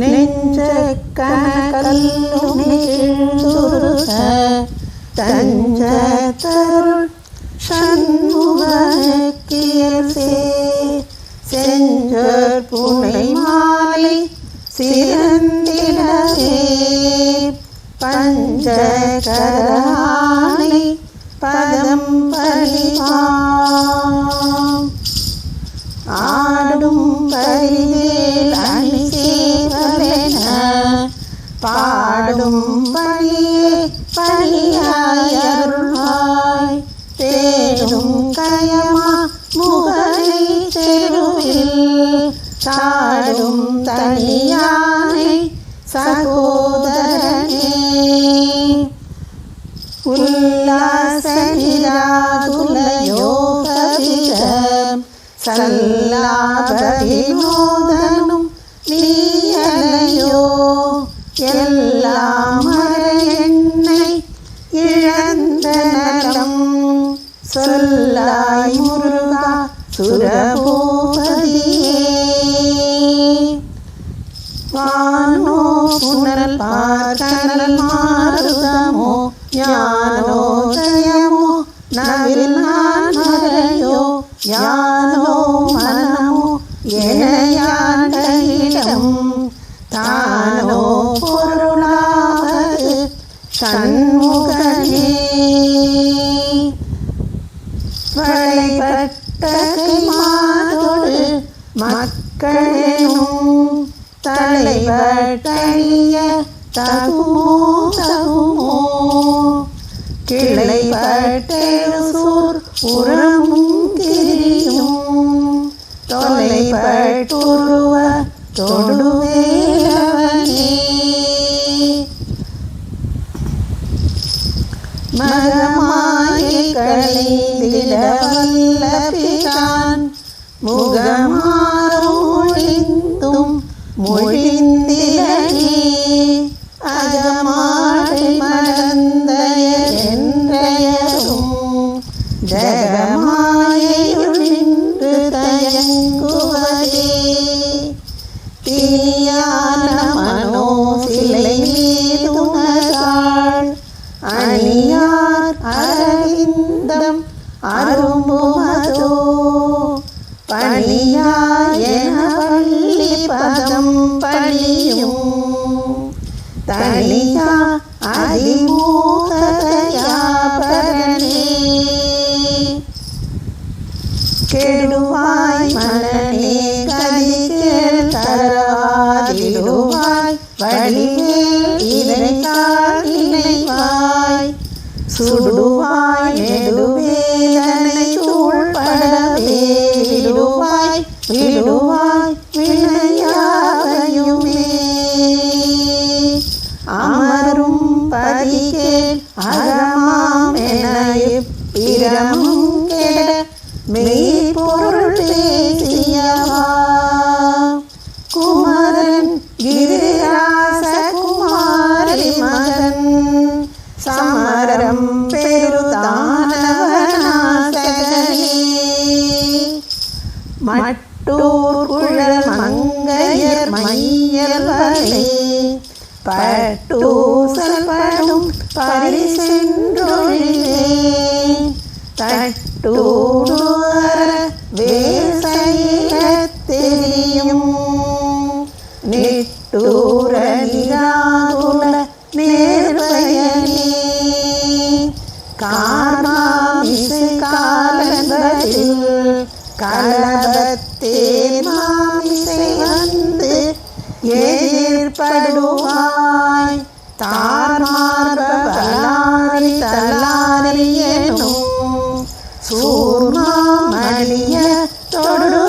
நெஞ்ச கனகல்லுமே தஞ்ச தருள் சண்முகக்கியல்சே செஞ்சர் புனை மாலை சிறந்திடவே பஞ்சகரானை பதம் பலிவாம் பாடும் பணியே பணியாயருள்வாய் தேடும் கயமா முகலை தெருவில் தாடும் தனியானை சகோதரனே உல்லாச நிராகுல சல்லாபதி சல்லாபதினோதனும் நீ സൊല്ലായി മുരുക സുരഭൂപതിയേ. വാനോ പുനൽ പാർക്കനൽ മാറുതമോ ജ്ഞാനോ ജയമോ നവിൽ നാൻ മറയോ ഞാൻ மக்களெனும் தலைவட்டழிய தகுமோ கிளை கிளைப்பட்டெழுசூர் உரமும் கிரியும் தொலைப்பட்டுருவ தொடுவேலவனே. மகமாயை களைந்திட வல்ல பிதான் முகமா மொழிந்திலகி அகமாடை மறந்தய என்றையரும் ஜகமாயுள் நின்று தயங்குவதே. தீயான மனோ சிலை மீதுணராள் 三二 மெய்ப்பொருள் பேசியவா குமரன் கிரிராச குமாரி மகன். சமரம் பெருதானவனாசகனே. மட்டூர் குழல் மங்கையர் மையல் பட்டூசல் படும் பரிசென்றொழிலே மாமிசை காலன்பதில் கலபத்தே மாமிசை வந்து எதிர்படுவாய். தார்மார்பலாரி தலாரி எனும் தொடு